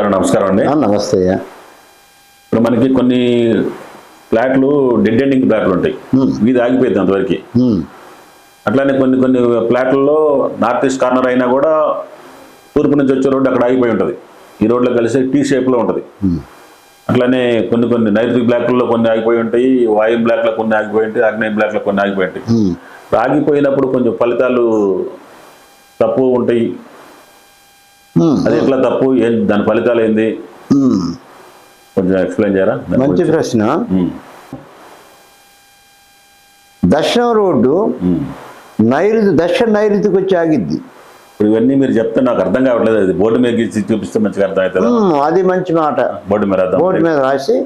గారు నమస్కారం అండి. నమస్తే ఇప్పుడు మనకి కొన్ని ఫ్లాట్లు డెడ్ ఎండింగ్ ఫ్లాట్లు ఉంటాయి. వీధి ఆగిపోయింది అంతవరకు. అట్లానే కొన్ని కొన్ని ఫ్లాట్లలో నార్త్ ఈస్ట్ కార్నర్ అయినా కూడా తూర్పు నుంచి వచ్చే రోడ్డు అక్కడ ఆగిపోయి ఉంటుంది. ఈ రోడ్లో కలిసి టీ షేప్లో ఉంటుంది. అట్లానే కొన్ని కొన్ని నైరుతి బ్లాక్లలో కొన్ని ఆగిపోయి ఉంటాయి వాయు బ్లాక్లో కొన్ని ఆగిపోయి ఉంటాయి ఆగ్నేయ బ్లాక్లో కొన్ని ఆగిపోయి ఉంటాయి. ఆగిపోయినప్పుడు కొంచెం ఫలితాలు తప్పు ఉంటాయి. అది ఎట్లా తప్పు? దాని ఫలితాలు ఏంది? ఉమ్. కొంచెం ఎక్స్ప్లెయిన్ చేయరా? మంచి. ప్రశ్న. ఉమ్, దక్షిణం రోడ్డు. నైరుతి దక్షిణ నైరుతికి వచ్చి ఆగిద్ది. ఇప్పుడు ఇవన్నీ మీరు చెప్తే నాకు అర్థం కావట్లేదు. అది బోర్డు మీద గీసి చూపిస్తే మంచిగా అర్థం అవుతుంది అది మంచి మాట. బోర్డు మీద బోర్డు మీద రాసి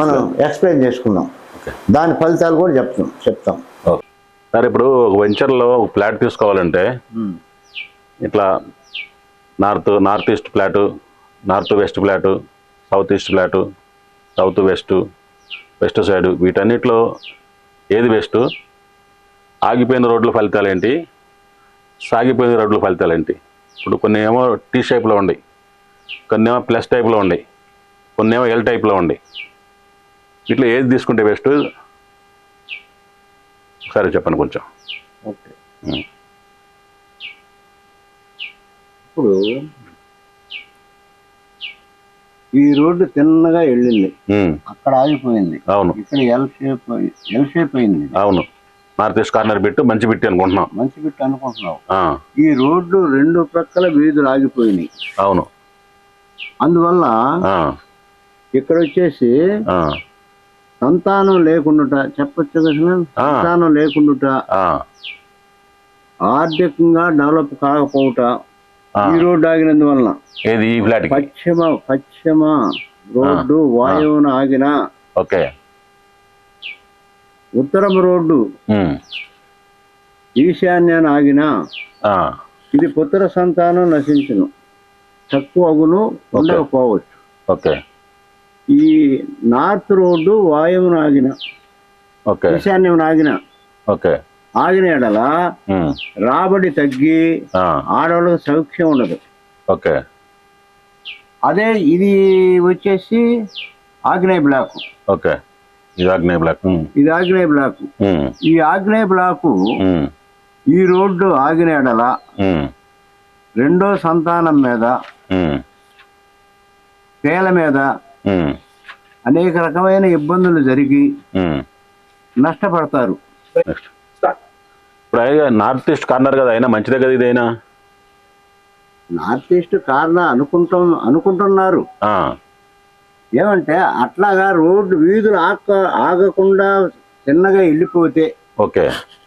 మనం ఎక్స్ప్లెయిన్ చేసుకుందాం. ఓకే దాని ఫలితాలు కూడా చెప్తాం చెప్తాం. ఓకే. సార్ ఇప్పుడు ఒక వెంచర్లో ఒక ఫ్లాట్ తీసుకోవాలంటే ఇట్లా north north east flat north west flat south east flat south west west side వీటన్నిటిలో ఏది బెస్ట్ ఆగిపోయిన రోడ్ల ఫలితాలు ఏంటి సాగిపోయిన రోడ్ల ఫలితాలు ఏంటి ఇప్పుడు కొన్ని ఏమో టీ షేప్లో ఉన్నాయి కొన్ని ఏమో ప్లస్ టైప్లో ఉన్నాయి కొన్ని ఏమో ఎల్ టైప్లో ఉన్నాయి ఇట్లా ఏది తీసుకుంటే బెస్ట్? సరే చెప్పండి కొంచెం. ఓకే. ఉమ్. ఇప్పుడు ఈ రోడ్డు తిన్నగా వెళ్ళింది. అక్కడ ఆగిపోయింది. అవును. ఇక్కడ ఎల్ షేప్ ఎల్ షేప్ అయింది. అవును. నార్త్ ఈస్ట్ కార్నర్ బిట్టు మంచి బిట్టి అనుకుంటున్నాం. మంచి బిట్ అనుకుంటున్నావు. ఈ రోడ్డు రెండు ప్రక్కల వీధులు ఆగిపోయినాయి. అవును. అందువల్ల ఇక్కడ వచ్చేసి సంతానం లేకుండుట చెప్పొచ్చు కదా. సంతానం లేకుండుట ఆర్థికంగా డెవలప్ కాకపోవుట. ఈ రోడ్డు ఆగినందువలన ఏది? ఈ ఫ్లాట్కి పశ్చిమ పశ్చిమ రోడ్డు వాయువున ఆగిన ఓకే. ఉత్తరం రోడ్డు ఉమ్, ఈశాన్యాన్ని ఆగిన ఇది పుత్ర సంతానం నశించును. తక్కువ అగును ఉండకపోవచ్చు. ఓకే. ఈ నార్త్ రోడ్డు వాయువున ఆగిన ఓకే. ఈశాన్యం ఆగిన ఓకే. ఆగిన ఎడల రాబడి తగ్గి ఆడవాళ్ళకి సౌఖ్యం ఉండదు. ఓకే. అదే ఇది వచ్చేసి ఆగ్నేయ బ్లాక్. ఓకే. ఇది ఆగ్నేయ బ్లాక్. ఇది ఆగ్నేయ బ్లాక్. ఈ ఆగ్నేయ బ్లాకు ఈ రోడ్డు ఆగిన ఎడల రెండో సంతానం మీద పేల మీద అనేక రకమైన ఇబ్బందులు జరిగి. నష్టపడతారు. అయినా నార్త్ ఈస్ట్ కార్నర్ కదా అయినా మంచిదే కదా ఇదైనా? నార్త్ ఈస్ట్ కారణ అనుకుంటాం అనుకుంటున్నారు. ఏమంటే అట్లాగా రోడ్డు వీధులు ఆక ఆగకుండా చిన్నగా వెళ్ళిపోతే ఓకే.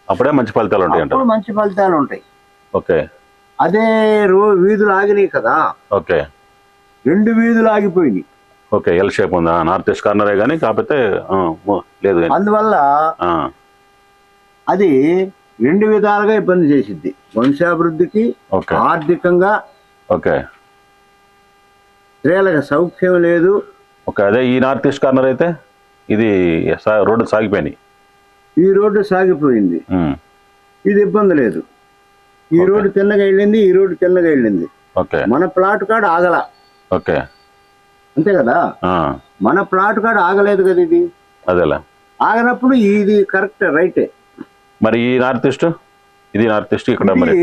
అప్పుడే మంచి ఫలితాలు ఉంటాయి అప్పుడు మంచి ఫలితాలు ఉంటాయి. ఓకే. అదే రో వీధులు ఆగినాయి కదా. ఓకే. రెండు వీధులు ఆగిపోయినాయి. ఓకే ఎల్ షేప్ ఉందా? నార్త్ ఈస్ట్ కార్నరే కానీ కాకపోతే లేదు అందువల్ల అది రెండు విధాలుగా ఇబ్బంది చేసిద్ది. వంశాభివృద్ధికి ఆర్థికంగా ఓకే. స్త్రీలకు సౌఖ్యం లేదు. ఓకే అదే ఈ నార్త్ ఈస్ట్ కార్నర్ అయితే ఇది రోడ్డు సాగిపోయినాయి. ఈ రోడ్డు సాగిపోయింది. ఇది ఇబ్బంది లేదు. ఈ. రోడ్డు తిన్నగా వెళ్ళింది ఈ రోడ్డు తిన్నగా వెళ్ళింది. ఓకే. మన ప్లాట్ కాడ ఆగల. ఓకే. అంతే కదా? మన ప్లాట్ కాడ ఆగలేదు కదా ఇది? అదేలే. ఆగనప్పుడు ఇది కరెక్ట్ రైటే. మరి ఈ నార్త్ ఈస్ట్ ఇది నార్త్ ఈస్ట్ ఇక్కడ మరి.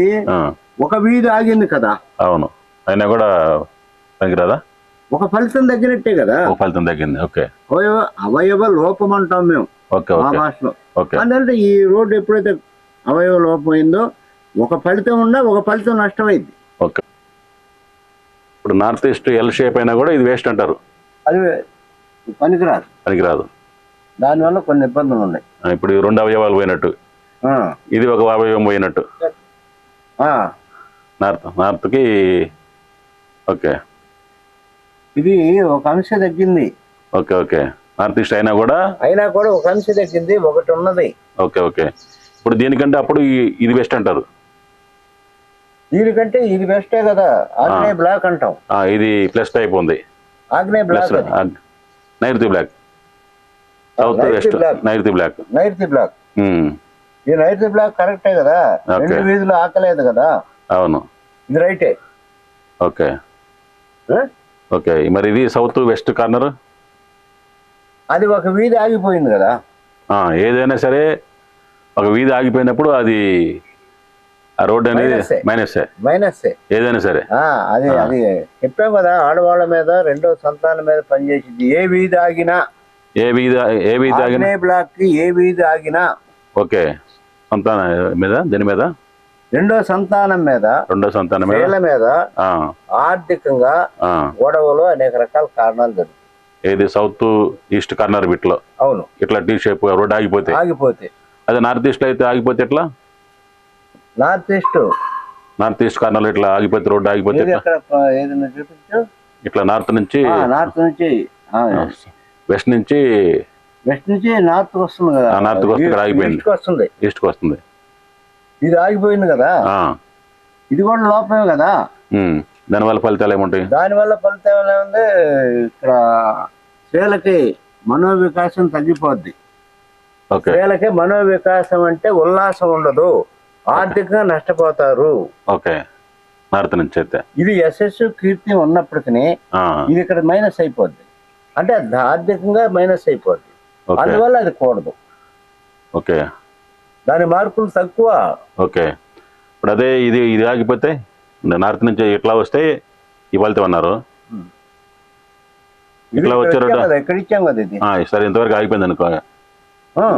ఒక వీధి ఆగింది కదా. అవును. అయినా కూడా పనికిరాదా? ఒక ఫలితం తగ్గినట్టే కదా. ఒక ఫలితం తగ్గింది. ఓకే. అవయవ అవయవ లోపం అంటాం మేము. ఓకే మా భాషలో. అందుకంటే ఈ రోడ్డు ఎప్పుడైతే అవయవ లోపం అయిందో ఒక ఫలితం ఉన్నా ఒక ఫలితం నష్టమైంది ఓకే. ఇప్పుడు నార్త్ ఈస్ట్ ఎల్ షేప్ అయినా కూడా ఇది వేస్ట్ అంటారు. అది పనికిరాదు. పనికిరాదు. దానివల్ల కొన్ని ఇబ్బందులు ఉన్నాయి. ఇప్పుడు రెండు అవయవాలు పోయినట్టు. ఇది ఒక అవయవం పోయినట్టు. నార్త్ నార్త్కి ఓకే. ఇది ఒక అంశ తగ్గింది. Okay okay. నార్త్ ఈస్ట్ అయినా కూడా? అయినా కూడా ఒక అంశ తగ్గింది ఒకటి ఉన్నది. Okay okay. ఇప్పుడు దీనికంటే అప్పుడు ఇది బెస్ట్ అంటారు. దీనికంటే ఇది బెస్టే కదా. ఆగ్నేయ బ్లాక్ అంటాం. ఆ, ఇది ప్లస్ టైప్ ఉంది. ఆగ్నేయ బ్లాక్. నైరుతి బ్లాక్. South west block. నైరుతి బ్లాక్. నైరుతి బ్లాక్. ఈ నైరుతి బ్లాక్ కరెక్టే కదా. రెండు వీధులు ఆకలేదు కదా? అవును. ఇది రైటే. ఓకే? ఓకే. మరి ఇది సౌత్ వెస్ట్ కార్నర్? అది ఒక వీధి ఆగిపోయింది కదా? ఏదైనా సరే ఒక వీధి ఆగిపోయినప్పుడు అది ఆ రోడ్ అనేది. మైనస్సే మైనస్సే ఏదైనా సరే. అది. అది. చెప్పాం కదా ఆడవాళ్ళ మీద రెండో సంతానం మీద పనిచేసింది. ఏ వీధి ఆగినా ఏ వీధి ఏ వీధి ఆగిన? బ్లాక్కి ఏ వీధి ఆగినా ఓకే. సంతాన మీద? దీని మీద? రెండో సంతానం మీద రెండో సంతానం మీద? మీద ఆ, ఆర్థికంగా. గొడవలు అనేక రకాల కారణాలు జరుగుతాయి. ఏది? సౌత్ ఈస్ట్ కార్నర్ బిట్లో అవును. ఇట్లా టీ షేప్ రోడ్ ఆగిపోతే? ఆగిపోతే. అదే నార్త్ ఈస్ట్ అయితే ఆగిపోతే ఎట్లా? North east. North east corner ఇట్లా ఆగిపోతే రోడ్ ఆగిపోతే ఇట్లా నార్త్ నుంచి నార్త్ నుంచి వెస్ట్ నుంచి వెస్ట్ నుంచి నార్త్ వస్తుంది కదా. నార్త్ వస్తుంది, ఆగిపోయింది. ఈస్ట్ వస్తుంది. ఈస్ట్కి వస్తుంది. ఇది ఆగిపోయింది కదా. ఆ, ఇది కూడా లోపమే కదా. దానివల్ల ఫలితాలు ఏముంటాయి? దానివల్ల ఫలితం ఏముంది? ఇక్కడ స్త్రీలకి మనోవికాసం తగ్గిపోద్ది. ఓకే. స్త్రీలకి మనోవికాసం అంటే ఉల్లాసం ఉండదు. ఆర్థికంగా నష్టపోతారు. ఓకే. నార్త్ నుంచి అయితే. ఇది యశస్సు కీర్తి ఉన్నప్పటికీ ఇది ఇక్కడ మైనస్ అయిపోద్ది. అంటే ఆర్థికంగా మైనస్ అయిపోద్ది. అందువల్ల అది కూడదు. ఓకే. దాని మార్కులు తక్కువ. ఓకే. ఇప్పుడు అదే ఇది ఇది ఆగిపోతే నార్త్ నుంచి ఇట్లా వస్తే ఫలితం అన్నారు ఇట్లా ఆ, సరే ఇంతవరకు ఆగిపోయింది అనుకో.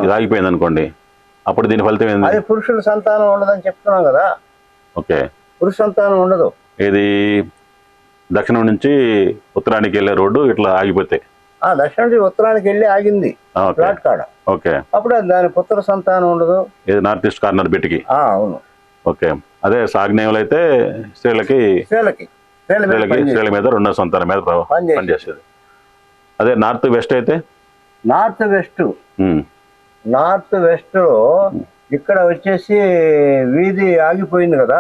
ఇది ఆగిపోయింది అనుకోండి. అప్పుడు దీని ఫలితం ఏంది? అది పురుషుల సంతానం ఉండదని చెప్తున్నాం కదా. ఓకే. పురుష సంతానం ఉండదు. ఇది దక్షిణం నుంచి ఉత్తరానికి వెళ్ళే రోడ్డు ఇట్లా ఆగిపోతే. ఆ దక్షిణ నుంచి ఉత్తరానికి వెళ్ళి ఆగింది ఫ్లాట్ కాడ. ఓకే. అప్పుడు దాని పుత్ర సంతానం ఉండదు. ఇది నార్త్ ఈస్ట్ కార్నర్ బిట్కి. అవును. ఓకే. అదే సాగ్నేయులు అయితే స్త్రీలకి స్త్రీలకి. స్త్రీల మీద స్త్రీలకి పనిచేస్తుంది. స్త్రీల మీద రెండో సంతానం మీద. పనిచేస్తుంది అదే నార్త్ వెస్ట్ అయితే? North west. నార్త్ వెస్ట్లో ఇక్కడ వచ్చేసి వీధి ఆగిపోయింది కదా.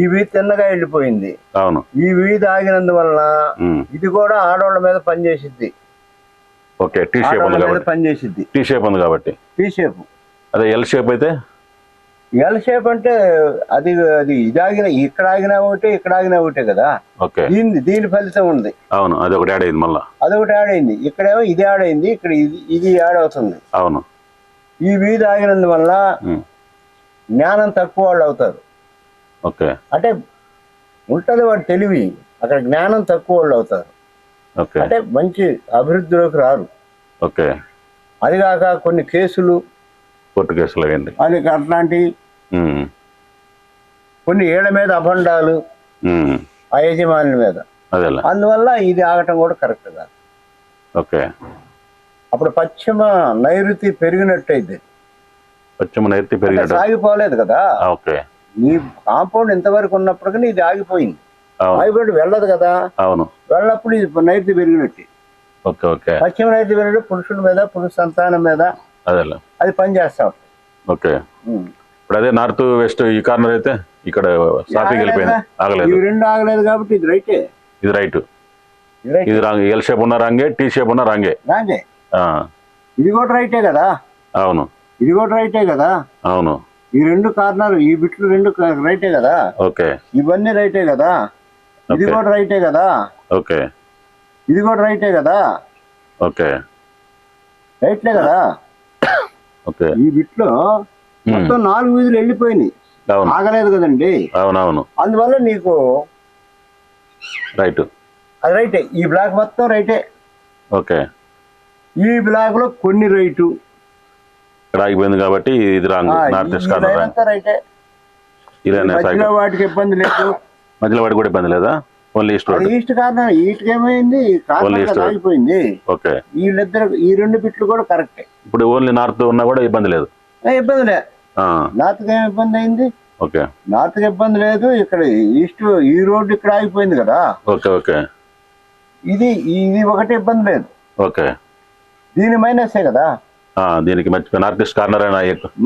ఈ వీధి తిన్నగా వెళ్ళిపోయింది. అవును. ఈ వీధి ఆగినందువలన ఉమ్, ఇది కూడా ఆడవాళ్ళ మీద పనిచేసిద్ది ఓకే టీ షేప్ ఉంది కాబట్టి. పనిచేసిద్ది టీ షేప్ ఉంది కాబట్టి. టీ షేప్ అదే ఎల్ షేప్ అయితే? ఎల్ షేప్ అంటే అది అది ఇది ఆగిన ఇక్కడ ఆగినా ఒకటే ఇక్కడ ఆగినా ఒకటే కదా. ఓకే. దీని దీని ఫలితం ఉంది. అవును అది ఒకటి యాడ్ అయింది మళ్ళా. అదొకటి యాడ్ అయింది. ఇక్కడేమో ఇది యాడ్ అయింది ఇక్కడ ఇది ఇది యాడ్ అవుతుంది. అవును. ఈ వీధి ఆగినందువల్ల జ్ఞానం తక్కువ వాళ్ళు అవుతారు. ఓకే. అంటే ఉంటది వాడు తెలివి అక్కడ జ్ఞానం తక్కువ వాళ్ళు అవుతారు. అంటే మంచి అభివృద్ధిలోకి రారు. ఓకే. అది కాక కొన్ని కేసులు కోర్టు కేసులు అది అట్లాంటి కొన్ని ఏళ్ళ మీద అభండాలు ఆ యజమానుల మీద. అందువల్ల ఇది ఆగటం కూడా కరెక్ట్ కాదు. ఓకే. అప్పుడు పశ్చిమ నైరుతి పెరిగినట్టయితే. పశ్చిమ నైరుతి పెరిగినట్టు. సాగిపోలేదు కదా. ఓకే. నీ కాంపౌండ్ ఇంతవరకు ఉన్నప్పటికీ ఇది ఆగిపోయింది. ఆగిపోయి వెళ్ళదు కదా. అవును. వెళ్ళినప్పుడు ఇది నైరుతి పెరిగినట్టు. Okay okay. పశ్చిమ నైరుతి పెరిగినట్టు పురుషుల మీద పురుష సంతానం మీద అది పనిచేస్తా ఉంటుంది. ఓకే. ఇప్పుడు అదే నార్త్ వెస్ట్ ఈ కార్నర్ అయితే ఇక్కడ సాఫీకి వెళ్ళిపోయింది. ఆగలేదు. రెండు ఆగలేదు కాబట్టి ఇది రైటే. ఇది రైట్. ఇది రాంగ్ ఎల్ షేప్ ఉన్న రాంగే టీ షేప్ ఉన్న రాంగే. రాంగే. ఇది కూడా రైటే కదా. అవును. ఇది కూడా రైటే కదా. అవును. ఈ రెండు కార్నర్ ఈ బిట్లు రెండు రైటే కదా. ఓకే. ఇవన్నీ రైటే కదా. ఇది కూడా రైటే కదా? ఓకే. ఇది కూడా రైటే కదా? ఓకే. రైట్లే కదా? ఓకే. ఈ బిట్లో మొత్తం నాలుగు వీధులు వెళ్ళిపోయినాయి. ఆగలేదు కదండి? అవునవును. అందువల్ల నీకు రైట్. అది రైటే. ఈ బ్లాక్ మొత్తం రైటే. ఓకే. ఈ బ్లాక్లో కొన్ని రైటు. ఇక్కడ ఆగిపోయింది కాబట్టి ఇది రాంగ్ నార్త్ ఈస్ట్ కార్నర్ వాటికి ఇబ్బంది లేదు. మధ్యలో వాడి కూడా ఇబ్బంది లేదా? Only east road east corner east ఏమైంది. ఆగిపోయింది. ఓకే వీళ్ళిద్దరు ఈ రెండు బిట్లు కూడా కరెక్టే ఇప్పుడు ఓన్లీ నార్త్ ఉన్నా కూడా ఇబ్బంది లేదు. ఇబ్బంది లే ఆ, నార్త్కి ఏం ఇబ్బంది అయింది? ఓకే నార్త్కి ఇబ్బంది లేదు ఇక్కడ ఈస్ట్ ఈ రోడ్డు ఇక్కడ ఆగిపోయింది కదా. ఓకే ఓకే ఇది ఇది ఒకటి ఇబ్బంది లేదు. ఓకే దీని మైనసే కదా. దీనికి మంచి నార్త్ ఈస్ట్ కార్నర్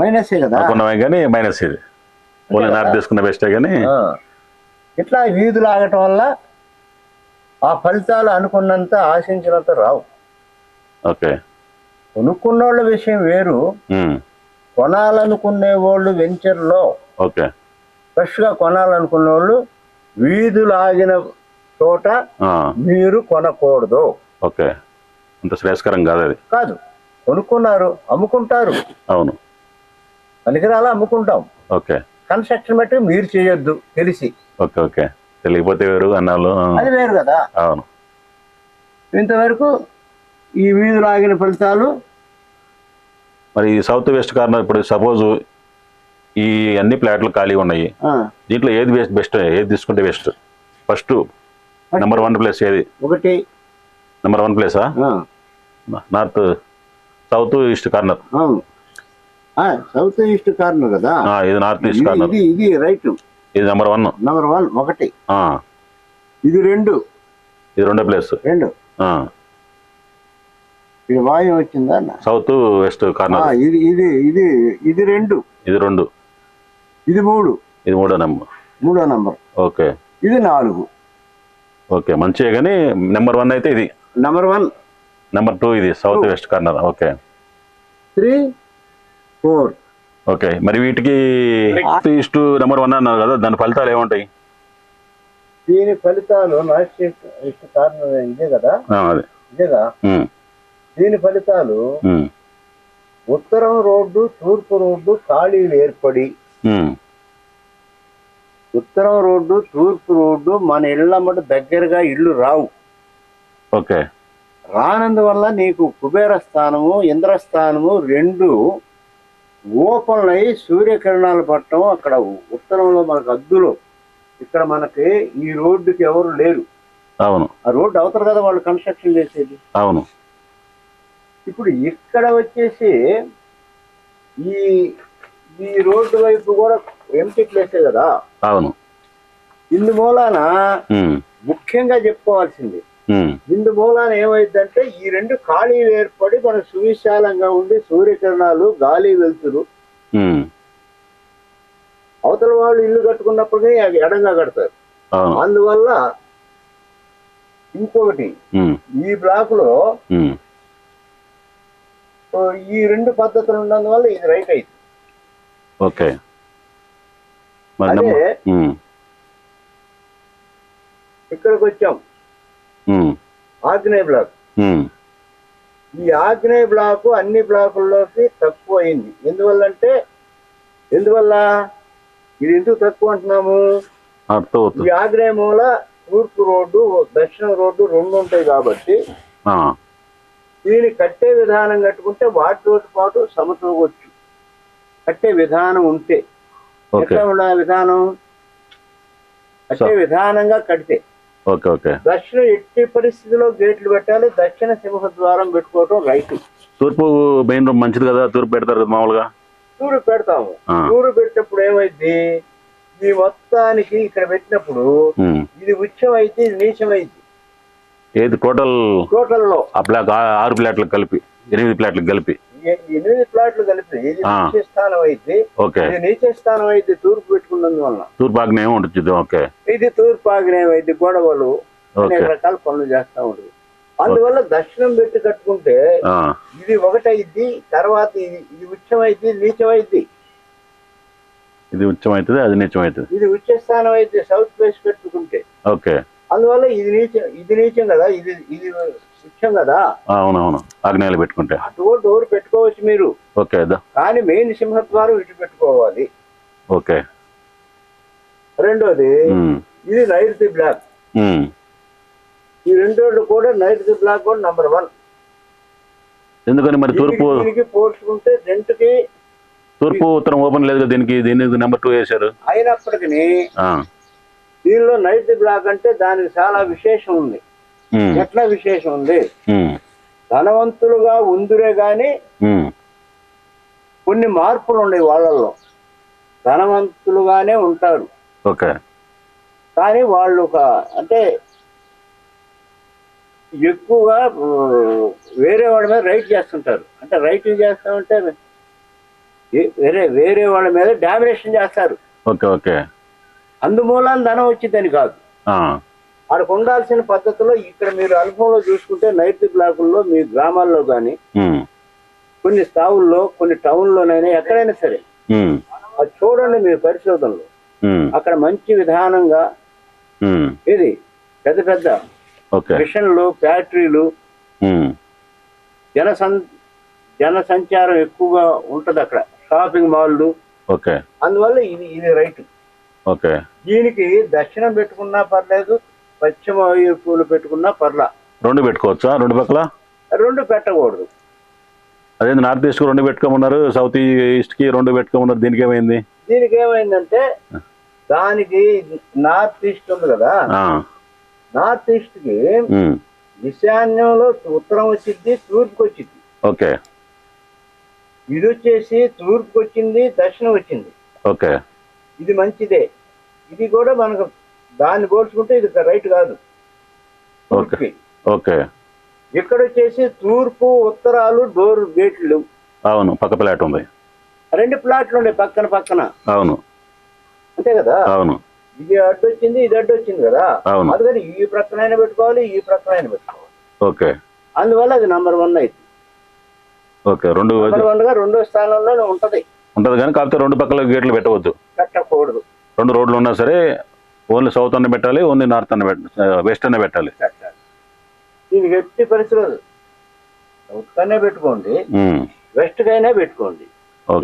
మైనసే కదా. అనుకున్నవే కానీ మైనస్ ఇది. ఓన్లీ నార్త్ తీసుకున్న బెస్టే కానీ. ఇట్లా వీధులు ఆగటం వల్ల ఆ ఫలితాలు అనుకున్నంత ఆశించినంత రావు. ఓకే. కొనుక్కున్నోళ్ళ విషయం వేరు. కొనాలనుకునే వాళ్ళు వెంచర్లో ఓకే. ఫ్రెష్గా కొనాలనుకునే వాళ్ళు వీధులు ఆగిన చోట మీరు కొనకూడదు. ఓకే. అంత శ్రేయస్కరం కాదు అది. కాదు. కొనుక్కున్నారు అమ్ముకుంటారు. అవును. పనికిరాలా అమ్ముకుంటాం. ఓకే. కన్స్ట్రక్షన్ బట్టి మీరు చేయొద్దు తెలిసి. Okay okay. తెలియకపోతే వేరు అన్నాళ్ళు. ఆ, అది వేరు కదా. అవును. ఇంతవరకు ఈ వీధులు ఆగిన ఫలితాలు మరి ఈ సౌత్ వెస్ట్ కార్నర్ ఇప్పుడు సపోజ్ ఈ అన్ని ప్లాట్లు ఖాళీ ఉన్నాయి. దీంట్లో ఏది బెస్ట్ బెస్ట్ ఏది తీసుకుంటే best? First number one place ఏది? ఒకటి. Number one ప్లేసా? North south east corner. South east corner కదా? ఇది నార్త్ ఈస్ట్ కార్నర్. ఇది ఇది రైట్. ఇది నెంబర్ వన్. నెంబర్ వన్ ఒకటి. ఇది రెండు. ఇది రెండో ప్లేస్. రెండు. ఇది వాయు వచ్చిందా? South west corner. ఇది ఇది ఇది ఇది రెండు. ఇది రెండు. ఇది మూడు. ఇది మూడో నెంబర్. మూడో నంబర్. ఓకే. ఇది నాలుగు. ఓకే మంచిగా కానీ నెంబర్ వన్ అయితే ఇది. Number one. నెంబర్ టూ ఇది south west corner. Okay. Three. Four okay మరి వీటికి ఈస్ట్ నెంబర్ వన్ అన్నారు కదా దాని ఫలితాలు ఏముంటాయి? దీని ఫలితాలు నాస్ట్ ఈస్ట్ కార్నర్ ఇదే కదా? ఇదేగా దీని ఫలితాలు ఉత్తరం రోడ్డు తూర్పు రోడ్డు ఖాళీలు ఏర్పడి. ఉత్తరం రోడ్డు తూర్పు రోడ్డు మన ఇళ్ళమ్మట దగ్గరగా ఇళ్ళు రావు. ఓకే. రానందువల్ల నీకు కుబేర స్థానము ఇంద్రస్థానము రెండు ఓపెన్ అయి సూర్యకిరణాలు పట్టడం అక్కడ ఉత్తరంలో మనకు అద్దులు. ఇక్కడ మనకి ఈ రోడ్డుకి ఎవరు లేరు. అవును. ఆ రోడ్డు అవతల కదా వాళ్ళు కన్స్ట్రక్షన్ చేసేది? అవును. ఇప్పుడు ఇక్కడ వచ్చేసి ఈ ఈ రోడ్డు వైపు కూడా ఎంటీ ప్లేసే కదా? అవును. ఇందు మూలాన ఉమ్, ముఖ్యంగా చెప్పుకోవాల్సింది ఇందు మూలాన ఏమైందంటే ఈ రెండు ఖాళీలు ఏర్పడి మనకు సువిశాలంగా ఉండి సూర్యకిరణాలు గాలి వెలుతురు. ఉమ్, అవతల వాళ్ళు ఇల్లు కట్టుకున్నప్పటికీ అవి ఎడంగా కడతారు. అందువల్ల ఇంకొకటి ఈ బ్లాక్లో ఈ రెండు పద్ధతులు ఉన్నందువల్ల ఇది రైట్ అయింది. ఓకే. అదే ఇక్కడికి వచ్చాం ఆగ్నేయ బ్లాక్. ఈ ఆగ్నేయ బ్లాక్ అన్ని బ్లాకుల్లోకి తక్కువ అయింది ఎందువల్లంటే ఎందువల్ల? ఇది ఎందుకు తక్కువ అంటున్నాము? ఈ ఆగ్నేయ మూల తూర్పు రోడ్డు దక్షిణ రోడ్డు రెండు ఉంటాయి కాబట్టి దీన్ని కట్టే విధానం కట్టుకుంటే వాటితో పాటు సమతూగొచ్చు. కట్టే విధానం ఉంటే. ఎట్లా ఉండాలి విధానం? కట్టే విధానంగా కడితే. Okay okay. దక్షిణ ఎట్టి పరిస్థితిలో గేట్లు పెట్టాలి. దక్షిణ సింహద్వారం పెట్టుకోవటం రైట్. తూర్పు మెయిన్ రోడ్ మంచిది కదా? తూర్పు పెడతారు కదా మామూలుగా? టూరు పెడతాము. టూరు పెట్టినప్పుడు ఏమైంది? ఈ మొత్తానికి ఇక్కడ పెట్టినప్పుడు ఇది ఉచ్చం అయితే ఇది నీచం అయింది ఏది టోటల్ ఆ ప్లాట్ ఆ- ఆరు ప్లాట్లకు కలిపి ఎనిమిది ప్లాట్లకు కలిపి. ఎనిమిది ప్లాట్లు కలిపి. నీచ స్థానం అయితే ఇది నీచ స్థానం అయితే తూర్పు పెట్టుకున్నందువలన తూర్పు ఆగ్నేయం ఉంటుంది ఓకే. ఇది తూర్పు ఆగ్నేయం అయితే గొడవలు అనేక రకాల పనులు చేస్తా ఉంటుంది. అందువల్ల దక్షిణం పెట్టి కట్టుకుంటే ఇది ఒకటైద్ది తర్వాత ఇది ఇది నీచం అయితే ఇది ఉచ్చం అవుతుంది అది నీచం అవుతుంది ఇది ఉచ్చ స్థానం అయితే సౌత్ ఫేస్ పెట్టుకుంటే. ఓకే. అందువల్ల ఇది నీచం ఇది నీచం కదా ఇది ఇది ఉచ్చం కదా అవునవును. ఆగ్నేయాలు పెట్టుకుంటే. అటువంటి డోర్ పెట్టుకోవచ్చు మీరు. ఓకే కానీ మెయిన్ సింహద్వారం ఇటు పెట్టుకోవాలి. ఓకే. రెండోది ఇది నైరుతి బ్లాక్. ఈ రెండు కూడా నైరుతి బ్లాక్ కూడా నంబర్ వన్. ఎందుకని మరి తూర్పు పోల్చుకుంటే రెంట్కి తూర్పు ఉత్తరం ఓపెన్ లేదు దీనికి? దీనికి నెంబర్ టూ వేశారు. అయినప్పటికీ దీనిలో నైరుతి బ్లాక్ అంటే దానికి చాలా విశేషం ఉంది. ఎట్లా విశేషం ఉంది? ధనవంతులుగా ఉందిరే గాని కొన్ని మార్పులు ఉన్నాయి వాళ్ళల్లో. ధనవంతులుగానే ఉంటారు. ఓకే. కానీ వాళ్ళు ఒక అంటే ఎక్కువగా వేరే వాళ్ళ మీద రైట్ చేస్తుంటారు. అంటే రైట్ చేస్తామంటే వేరే వేరే వాళ్ళ మీద డామినేషన్ చేస్తారు. Okay okay. అందుమూలాన ధనం వచ్చిందని కాదు. వాడికి ఉండాల్సిన పద్ధతిలో ఇక్కడ మీరు అనుభవంలో చూసుకుంటే నైరుతి బ్లాకుల్లో మీ గ్రామాల్లో కానీ కొన్ని స్థావుల్లో కొన్ని టౌన్లోనైనా ఎక్కడైనా సరే అది చూడండి మీ పరిశోధనలో. అక్కడ మంచి విధానంగా ఇది పెద్ద పెద్ద మిషన్లు ఫ్యాక్టరీలు జన జన సంచారం ఎక్కువగా ఉంటది అక్కడ. షాపింగ్ మాల్లు. ఓకే. అందువల్ల ఇది ఇది రైట్. ఓకే. దీనికి దక్షిణం పెట్టుకున్నా పర్లేదు పశ్చిమ వైపులు పెట్టుకున్నా పర్లా. రెండు పెట్టుకోవచ్చా? రెండు పక్కల? రెండు పెట్టకూడదు. అదే నార్త్ ఈస్ట్ రెండు పెట్టుకోమన్నారు సౌత్ ఈస్ట్కి రెండు పెట్టుకోమన్నారు దీనికి ఏమైంది దీనికి ఏమైందంటే దానికి నార్త్ ఈస్ట్ ఉంది కదా? నార్త్ ఈస్ట్కి ఈశాన్యంలో ఉత్తరం వచ్చింది తూర్పుకి వచ్చింది. ఓకే. ఇది వచ్చేసి తూర్పుకి వచ్చింది దక్షిణం వచ్చింది. ఓకే. ఇది మంచిదే. ఇది కూడా మనకు దాన్ని పోల్చుకుంటే ఇది రైట్ కాదు. ఓకే. ఇక్కడ వచ్చేసి తూర్పు ఉత్తరాలు డోర్ గేట్లు. అవును పక్క ప్లాట్ ఉంది. రెండు ప్లాట్లు ఉండే పక్కన పక్కన. అవును. అంతే కదా? అవును. ఇది అడ్డు వచ్చింది ఇది అడ్డు వచ్చింది కదా? అవును. అందుకని ఈ ప్రక్కనైనా పెట్టుకోవాలి ఈ ప్రక్కనైనా పెట్టుకోవాలి. ఓకే. అందువల్ల అది నంబర్ వన్ అయితే. ఓకే రెండు వన్గా రెండో స్థానంలో ఉంటది. ఉంటుంది కానీ కాకపోతే రెండు పక్కల గేట్లు పెట్టవద్దు. కట్టకూడదు రెండు రోడ్లు ఉన్నా సరే ఓన్లీ సౌత్ అన్న పెట్టాలి ఓన్లీ నార్త్ అన్న వెస్ట్ అన్న పెట్టాలి. దీనికి ఎట్టి పరిస్థితులు సౌత్ కనే పెట్టుకోండి వెస్ట్ కైనా పెట్టుకోండి.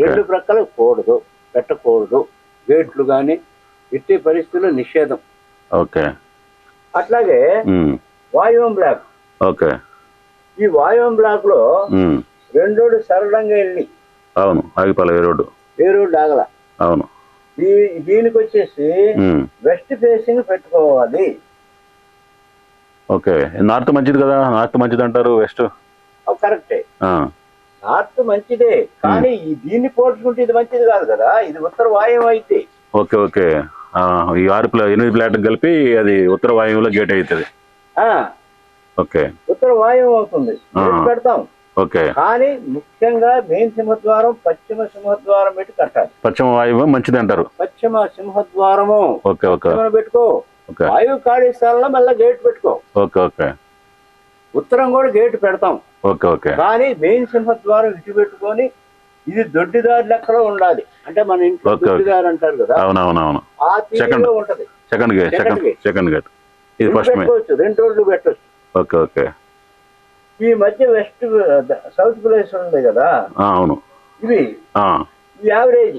రెండు ప్రక్కల కూడదు పెట్టకూడదు. గేట్లు కానీ ఎట్టి పరిస్థితుల్లో నిషేధం. ఓకే. అట్లాగే వాయువం బ్లాక్. ఓకే. ఈ వాయువం బ్లాక్లో రెండోడు సరళంగా వెళ్ళి అవును ఆగిపోలే ఏ రోడ్డు. ఏ రోడ్డు ఆగల. అవును. దీనికి వచ్చేసి వెస్ట్ ఫేసింగ్ పెట్టుకోవాలి. ఓకే. నార్త్ మంచిది కదా? నార్త్ మంచిది అంటారు వెస్ట్? కరెక్టే. నార్త్ మంచిదే కానీ దీన్ని పోల్చుకుంటే ఇది మంచిది కాదు కదా? ఇది ఉత్తర వాయువు అయితే. Okay okay. ఈ ఆరు ప్లా ఎనిమిది ప్లాట్ కలిపి అది ఉత్తర వాయువులో గేట్ అవుతుంది. ఆ. ఓకే. ఉత్తర వాయువు అవుతుంది. పెడతాం. కానీ ముఖ్యంగా మెయిన్ సింహద్వారం పశ్చిమ సింహద్వారం పెట్టి కట్టాలి. పశ్చిమ వాయువు మంచిది అంటారు పశ్చిమ సింహద్వారము. Okay okay. పశ్చిమన పెట్టుకో. వాయువు ఖాళీ స్థలంలో మళ్ళీ గేట్ పెట్టుకో. Okay okay. ఉత్తరం కూడా గేట్ పెడతాం. Okay okay. కానీ మెయిన్ సింహద్వారం ఇటు పెట్టుకొని ఇది దొడ్డిదారి లెక్కలో ఉండాలి. అంటే మన ఇంట్లో. దొడ్డిదారి అంటారు కదా అవునవునవును. ఉంటది. Second gate second. Second gate. ఇది ఫస్ట్ రెండు రోడ్లు పెట్టచ్చు. Okay okay. ఈ మధ్య వెస్ట్ సౌత్ ప్లేస్ ఉంది కదా? అవును. ఇవి? యావరేజ్.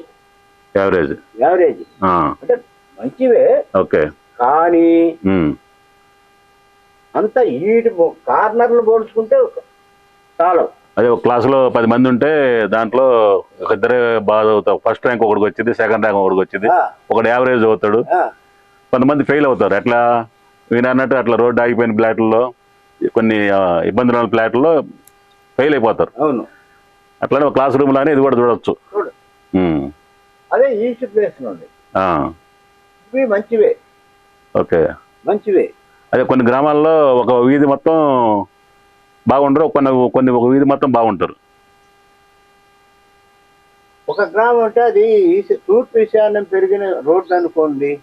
యావరేజ్. యావరేజ్. అంటే మంచివే. ఓకే. కానీ అంత ఈటి కార్నర్లు పోల్చుకుంటే చాలా అదే ఒక క్లాసులో పది మంది ఉంటే దాంట్లో ఒక ఇద్దరే బాగా చదువుతారు. ఫస్ట్ ర్యాంక్ ఒకటికి వచ్చింది సెకండ్ ర్యాంక్ ఒకటికి వచ్చింది. ఒకటి యావరేజ్ అవుతాడు కొంతమంది ఫెయిల్ అవుతారు. ఎట్లా? ఈయన అన్నట్టు అట్లా రోడ్డు ఆగిపోయిన ప్లాట్లలో కొన్ని ఇబ్బందులు ఉన్న ప్లాట్లలో ఫెయిల్ అయిపోతారు. అవును. అట్లానే ఒక క్లాస్ రూమ్లోనే ఇది కూడా చూడొచ్చు. చూడు. ఉమ్, అదే ఈస్ట్ ప్లేస్ నుండి. ఆ, ఇవి మంచివే. ఓకే. మంచివే. అదే కొన్ని గ్రామాల్లో ఒక వీధి మొత్తం బాగుండరు కొన్ని కొన్ని ఒక వీధి మొత్తం బాగుంటారు. ఒక గ్రామం అంటే అది తూర్పు ఈశాన్యం పెరిగిన రోడ్డు అనుకోండి.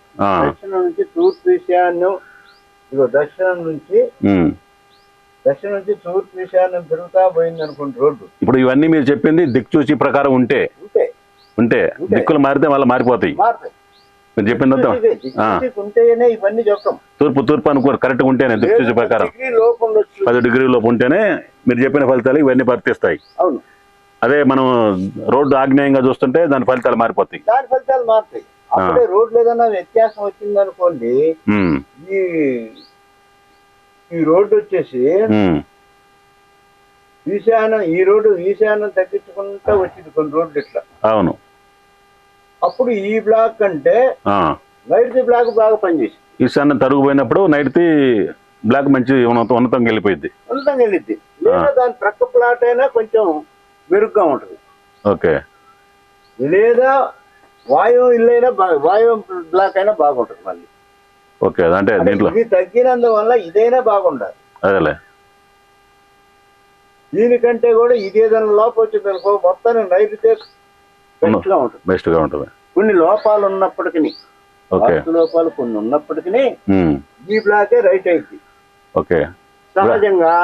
దక్షిణం నుంచి తూర్పు ఈశాన్యం దక్షిణం నుంచి. దక్షిణం నుంచి తూర్పు ఈశాన్యం పెరుగుతా పోయింది అనుకోండి రోడ్డు. ఇప్పుడు ఇవన్నీ మీరు చెప్పింది దిక్చూచి ప్రకారం ఉంటే. ఉంటే. దిక్కులు మారితే మళ్ళీ మారిపోతాయి. మీరు చెప్పిందంతా ఉంటేనే ఇవన్నీ తూర్పు తూర్పు అనుకో కరెక్ట్గా ఉంటేనే దిక్చూచి ప్రకారం. పది డిగ్రీ లోపు ఉంటేనే మీరు చెప్పిన ఫలితాలు ఇవన్నీ వర్తిస్తాయి అవును. అదే మనం రోడ్డు ఆగ్నేయంగా చూస్తుంటే దాని ఫలితాలు మారిపోతాయి. దాని ఫలితాలు మారుతాయి. అప్పుడే రోడ్లు ఏదైనా వ్యత్యాసం వచ్చింది అనుకోండి ఈ ఈ రోడ్డు వచ్చేసి ఈశాన్యం ఈ రోడ్డు ఈశాన్యం తగ్గించుకుంటా వచ్చింది కొన్ని రోడ్లు ఇట్లా. అవును. అప్పుడు ఈ బ్లాక్ అంటే నైట్ బ్లాక్ బాగా పనిచేసింది. ఈశాన్యం తరుగుపోయినప్పుడు నైట్ది బ్లాక్ మంచి ఉన్నత ఉన్నతంగా వెళ్ళిపోయింది ఉన్నతంగా వెళ్ళిద్ది. లేదా దాని ప్రక్క ప్లాట్ అయినా కొంచెం మెరుగ్గా ఉంటుంది. ఓకే. లేదా వాయువు ఇల్లైనా వాయువు బ్లాక్ అయినా బాగుంటుంది మళ్ళీ. ఓకే అంటే దీంట్లో ఇది తగ్గినందువల్ల ఇదైనా బాగుండాలి. అదేలే. దీనికంటే కూడా ఇది ఏదైనా లోపం వచ్చింది అనుకో మొత్తం నైరుతే బెస్ట్గా ఉంటుంది. బెస్ట్గా ఉంటుంది. కొన్ని లోపాలు ఉన్నప్పటికీ వాస్తు లోపాలు కొన్ని ఉన్నప్పటికీ ఈ బ్లాకే రైట్ అయింది ఓకే. సహజంగా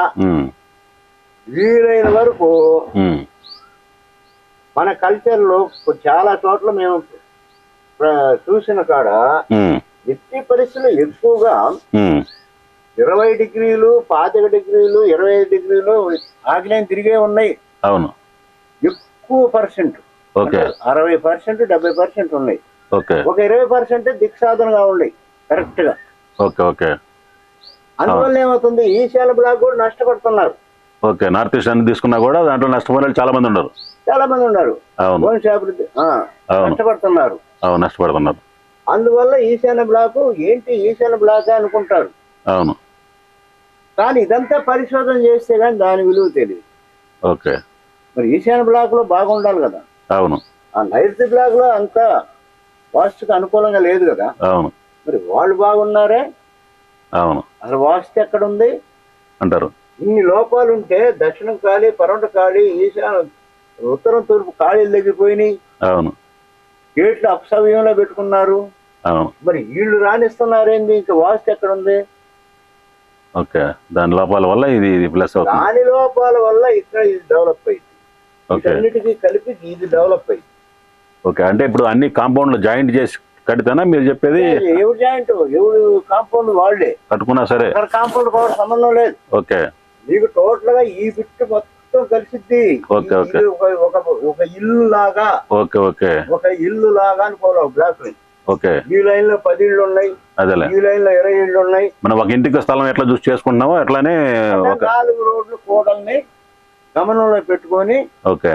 వీలైన వరకు మన కల్చర్లో చాలా చోట్ల మేము చూసిన కాడ ఎట్టి పరిస్థితులు ఎక్కువగా ఇరవై డిగ్రీలు పాతిక డిగ్రీలు ఇరవై ఐదు డిగ్రీలు ఆగ్నేయం తిరిగే ఉన్నాయి. అవును. ఎక్కువ పర్సెంట్. ఓకే. అరవై పర్సెంట్ డెబ్బై పర్సెంట్ ఉన్నాయి. ఓకే. ఒక ఇరవై పర్సెంట్ దిక్సాధనగా ఉన్నాయి కరెక్ట్గా ఓకే ఓకే. అందువల్ల ఏమవుతుంది? ఈశాన్య బ్లాక్ కూడా నష్టపడుతున్నారు. ఓకే నార్త్ ఈస్ట్ అన్ని తీసుకున్నా కూడా దాంట్లో నష్టపోయిన చాలా మంది ఉన్నారు. చాలా మంది ఉన్నారు. నష్టపడుతున్నారు. అవును నష్టపడుతున్నారు. అందువల్ల ఈశాన్య బ్లాక్ ఏంటి ఈశాన్య బ్లాక్ అనుకుంటారు. అవును. కానీ ఇదంతా పరిశోధన చేస్తే కానీ దాని విలువ తెలియదు. ఓకే. మరి ఈశాన్య బ్లాక్లో బాగుండాలి కదా. అవును. ఆ నైరుతి బ్లాక్లో అంత వాస్తుకు అనుకూలంగా లేదు కదా. అవును. మరి వాళ్ళు బాగున్నారే? అవును. అసలు వాస్తు ఎక్కడ ఉంది అంటారు. ఇన్ని లోపాలు ఉంటే దక్షిణం ఖాళీ పరమట ఖాళీ ఈశాన్య ఉత్తరం తూర్పు ఖాళీలు తగ్గిపోయినాయి. అవును. గేట్లు అపసవ్యంలో పెట్టుకున్నారు. మరి వీళ్ళు రాణిస్తున్నారేంది? ఇంకా వాస్తు ఎక్కడ ఉంది ఓకే. దాని లోపాల వల్ల ఇది ఇది ప్లస్ అవుతుంది. దాని లోపాల వల్ల ఇక్కడ ఇది డెవలప్ అయింది. ఓకే. కలిపి ఇది డెవలప్ అయింది. ఓకే. అంటే ఇప్పుడు అన్ని కాంపౌండ్లు జాయింట్ చేసి కడితేనా మీరు చెప్పేది? ఎవరు జాయింట్? ఎవరు కాంపౌండ్ వాళ్ళే. కట్టుకున్నా సరే. కాంపౌండ్ కూడా సంబంధం లేదు. ఓకే. మీకు టోటల్గా ఈ బిట్ మొత్తం కలిసిద్ది. Okay, okay. ఒక ఒక- ఇల్లు లాగా ఓకే ఓకే. ఒక ఇల్లు లాగా అనుకోవాలి బ్లాక్ ఓకే. ఈ లైన్లో పది ఇళ్ళు ఉన్నాయి. అదేలే. ఈ లైన్లో ఇరవై ఇళ్ళు ఉన్నాయి. మనం ఒక ఇంటికి స్థలం ఎట్లా చూసి చేసుకుంటున్నామో అట్లానే నాలుగు రోడ్లు కూడల్ని గమనంలో పెట్టుకొని ఓకే.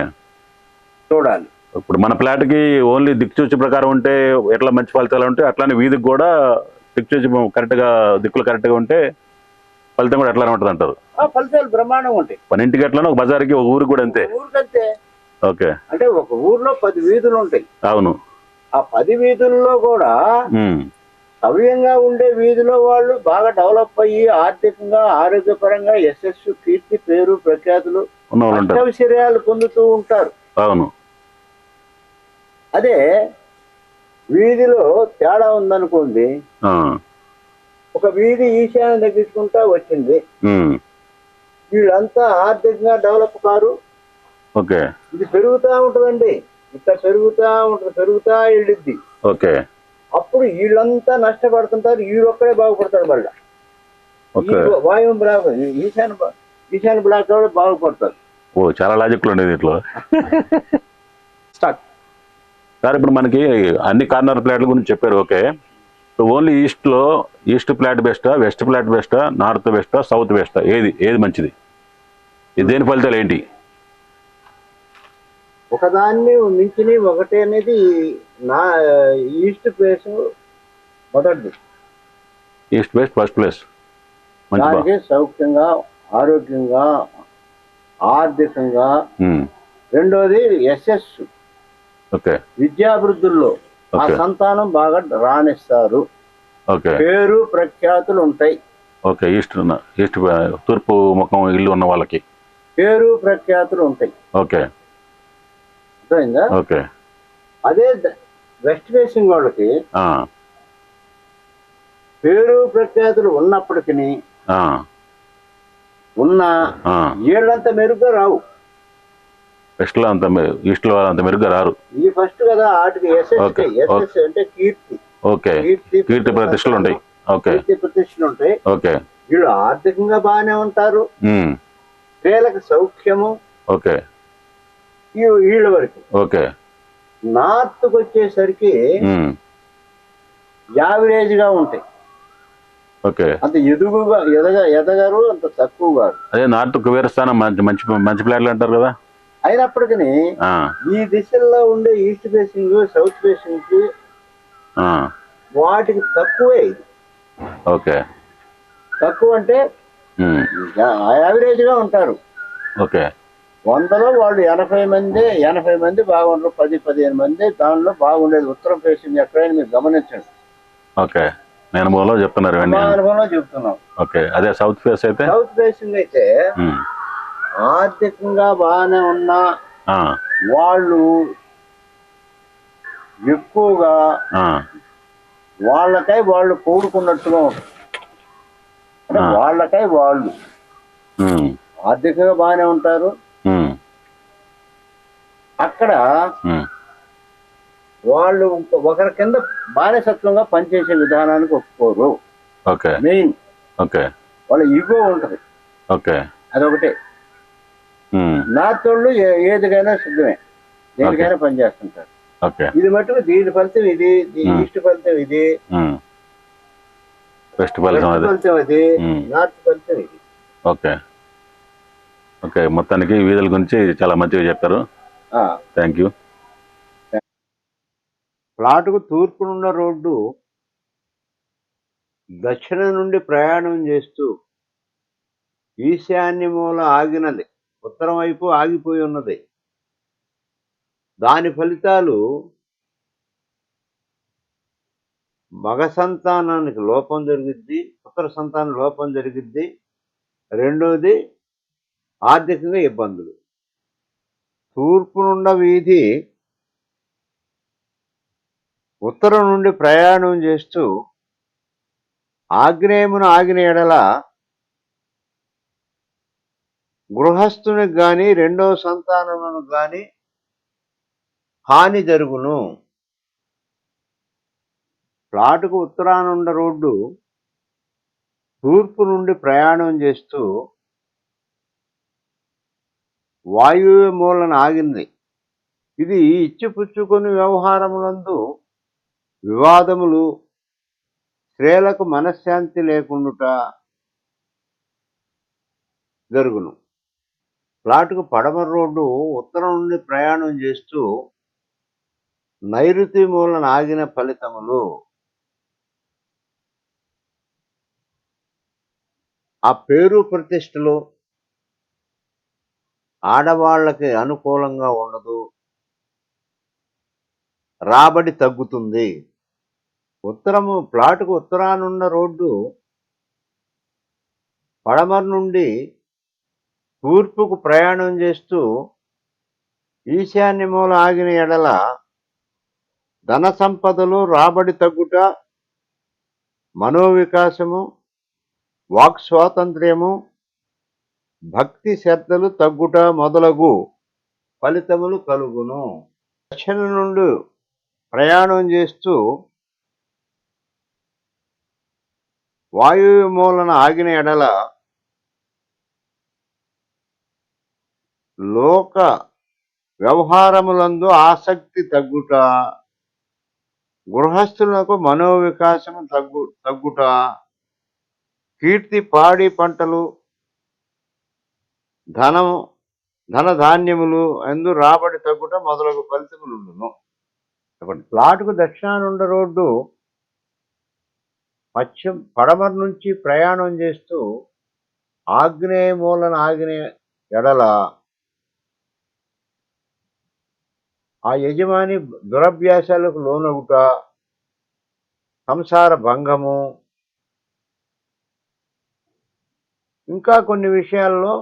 చూడాలి. ఇప్పుడు మన ఫ్లాట్కి ఓన్లీ దిక్చూచి ప్రకారం ఉంటే ఎట్లా మంచి ఫలితాలు ఉంటే అట్లానే వీధికి కూడా దిక్చూచి కరెక్ట్గా దిక్కులు కరెక్ట్గా ఉంటే ఫలితం కూడా ఎట్లా ఉంటుంది అంటారు. ఫలితాలు బ్రహ్మాండంగా ఉంటాయి. మన ఇంటికి ఎట్లానో ఒక బజార్కి ఒక ఊరికి కూడా అంతే. ఊరికంతే. ఓకే. అంటే ఒక ఊర్లో పది వీధులు ఉంటాయి. అవును. ఆ పది వీధుల్లో కూడా. సవ్యంగా ఉండే వీధిలో వాళ్ళు బాగా డెవలప్ అయ్యి ఆర్థికంగా ఆరోగ్యపరంగా యశస్సు కీర్తి పేరు ప్రఖ్యాతులు అష్టవిశర్యాలు పొందుతూ ఉంటారు. అవును. అదే వీధిలో తేడా ఉందనుకోండి. ఒక వీధి ఈశాన్యం తగ్గించుకుంటా వచ్చింది. వీళ్ళంతా ఆర్థికంగా డెవలప్ కారు. ఓకే. ఇది పెరుగుతా ఉంటుందండి. ఇట్లా పెరుగుతా ఉంటుంది పెరుగుతా వెళ్ళిద్ది. ఓకే. అప్పుడు వీళ్ళంతా నష్టపడుతుంటారు వీళ్ళొక్కడే బాగుపడతారు మళ్ళీ. వాయువు బ్లాక్ ఈశాన్య బ్లా- ఈశాన్య బ్లాక్ కూడా బాగుపడతారు ఓ చాలా లాజిక్లు ఉండేది దీంట్లో. స్టార్ట్ సార్ ఇప్పుడు మనకి అన్ని కార్నర్ ప్లాట్ల గురించి చెప్పారు ఓకే. సో ఓన్లీ ఈస్ట్లో ఈస్ట్ ప్లాట్ బెస్టా వెస్ట్ ప్లాట్ బెస్టా నార్త్ బెస్టా సౌత్ బెస్టా ఏది ఏది మంచిది? దేని ఫలితాలు ఏంటి? ఒకదాన్ని మించిని ఒకటి అనేది నా ఈస్ట్ ప్లేస్ మొదటిది. East best first place. దానికి సౌఖ్యంగా ఆరోగ్యంగా ఆర్థికంగా. రెండోది ఎస్ఎస్. ఓకే. విద్యాభివృద్ధుల్లో ఆ సంతానం బాగా రాణిస్తారు. ఓకే. పేరు ప్రఖ్యాతులు ఉంటాయి. ఓకే ఈస్ట్ ఈస్ట్ తూర్పు ముఖం ఇల్లు ఉన్న వాళ్ళకి. పేరు ప్రఖ్యాతులు ఉంటాయి. ఓకే. అర్థమైందా? ఓకే. అదే వెస్ట్ ఫేసింగ్ వాళ్ళకి పేరు ప్రఖ్యాతులు ఉన్నప్పటికీ ఉన్న. ఏళ్ళంత మెరుగ్గా రావు. వెస్ట్లో అంత మె- ఈస్ట్లో అంత మెరుగ్గా రారు. ఇది ఫస్ట్ కదా వాటికి ఎస్ఎస్ అంటే కీర్తి. ఓకే. కీర్తి ప్రతిష్టలు ఉంటాయి. ఓకే. కీర్తి ప్రతిష్టలు ఉంటాయి. ఓకే. వీళ్ళు ఆర్థికంగా బాగానే ఉంటారు. స్త్రీలకు సౌఖ్యము. ఓకే. ఈ- వీళ్ళ వరకు. ఓకే. నార్త్కి వచ్చేసరికి. యావరేజ్గా ఉంటాయి. ఓకే. అంత ఎదుగుగా ఎదగ ఎదగరు అంత తక్కువ కాదు అదే నార్త్ కుబేర స్థానం మంచి మంచి మంచి ప్లాట్లు అంటారు కదా? అయినప్పటికీ ఈ దిశల్లో ఉండే ఈస్ట్ ఫేసింగ్ సౌత్ ఫేసింగ్ వాటికి తక్కువే ఇది. ఓకే. తక్కువ అంటే. యావరేజ్గా ఉంటారు. ఓకే. వందలో వాళ్ళు ఎనభై మంది ఎనభై మంది బాగుంటారు పది పదిహేను మంది దానిలో బాగుండేది ఉత్తరం ఫేసింగ్ ఎక్కడైనా మీరు గమనించండి. ఓకే. నేను మూలలో చెప్తున్నారు అనుభవంలో చెప్తున్నాం. ఓకే. అదే సౌత్ ఫేస్ అయితే? సౌత్ ఫేసింగ్ అయితే. ఆర్థికంగా బాగానే ఉన్నా వాళ్ళు ఎక్కువగా వాళ్ళకై వాళ్ళు కూడుకున్నట్టుగా అంటే ఆ. వాళ్ళకై వాళ్ళు ఆర్థికంగా బాగానే ఉంటారు. అక్కడ. వాళ్ళు ఒకరి కింద బానిసత్వంగా పనిచేసే విధానానికి ఒప్పుకోరు. ఓకే. Main okay. వాళ్ళ ఈగో ఉంటుంది. ఓకే. అదొకటే. వాళ్ళు ఏ- ఏదికైనా సిద్ధమే. దేనికైనా పనిచేస్తుంటారు. ఇది మటుకు దీని ఫలితం ఇది దీని. ఈస్ట్ ఫలితం ఇది. వెస్ట్ ఫలితం అది. నార్త్ ఫలితం ఇది. ఓకే. ఓకే. మొత్తానికి వీధుల గురించి చాలా మంచిగా చెప్పారు. థ్యాంక్ యూ ప్లాటుకు తూర్పునున్న రోడ్డు దక్షిణం నుండి ప్రయాణం చేస్తూ ఈశాన్య మూల ఆగినది. ఉత్తరం వైపు ఆగిపోయి ఉన్నది. దాని ఫలితాలు మగ సంతానానికి లోపం జరిగిద్ది ఉత్తర సంతానం లోపం జరిగిద్ది. రెండోది ఆర్థికంగా ఇబ్బందులు. తూర్పునున్న వీధి ఉత్తరం నుండి ప్రయాణం చేస్తూ ఆగ్నేయమును ఆగిన ఎడల గృహస్థునికి కానీ రెండో సంతానమును కానీ హాని జరుగును. ప్లాటుకు ఉత్తరానుండ రోడ్డు తూర్పు నుండి ప్రయాణం చేస్తూ వాయువ్య మూలన ఆగింది. ఇది ఇచ్చిపుచ్చుకొని వ్యవహారములందు వివాదములు స్త్రీలకు మనశ్శాంతి లేకుండుట జరుగును. ప్లాటుకు పడమర రోడ్డు ఉత్తరం నుండి ప్రయాణం చేస్తూ నైరుతి మూలన ఆగిన ఫలితములు. ఆ పేరు ప్రతిష్టలు ఆడవాళ్ళకి అనుకూలంగా ఉండదు. రాబడి తగ్గుతుంది. ఉత్తరము ప్లాటుకు ఉత్తరానున్న రోడ్డు పడమర నుండి తూర్పుకు ప్రయాణం చేస్తూ ఈశాన్య మూల ఆగిన ఎడల ధన సంపదలు రాబడి తగ్గుట మనోవికాసము వాక్ స్వాతంత్ర్యము భక్తి శ్రద్ధలు తగ్గుట మొదలగు ఫలితములు కలుగును. దక్షిణ నుండి ప్రయాణం చేస్తూ వాయు మూలన ఆగిన ఎడల లోక వ్యవహారములందు ఆసక్తి తగ్గుట గృహస్థులకు మనోవికాసము తగ్గు తగ్గుట కీర్తి పాడి పంటలు ధనము ధన ధాన్యములు ఎందు రాబడి తగ్గుట మొదలగు ఫలితములుండును. చెప్పండి. ప్లాటుకు దక్షిణానుండ రోడ్డు పశ్చిమ పడమర నుంచి ప్రయాణం చేస్తూ ఆగ్నేయ మూలన ఆగ్నేయ ఎడల ఆ యజమాని దురభ్యాసాలకు లోనవుట సంసార భంగము ఇంకా కొన్ని విషయాల్లో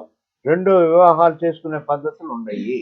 రెండు వివాహాలు చేసుకునే పద్ధతులు ఉన్నాయి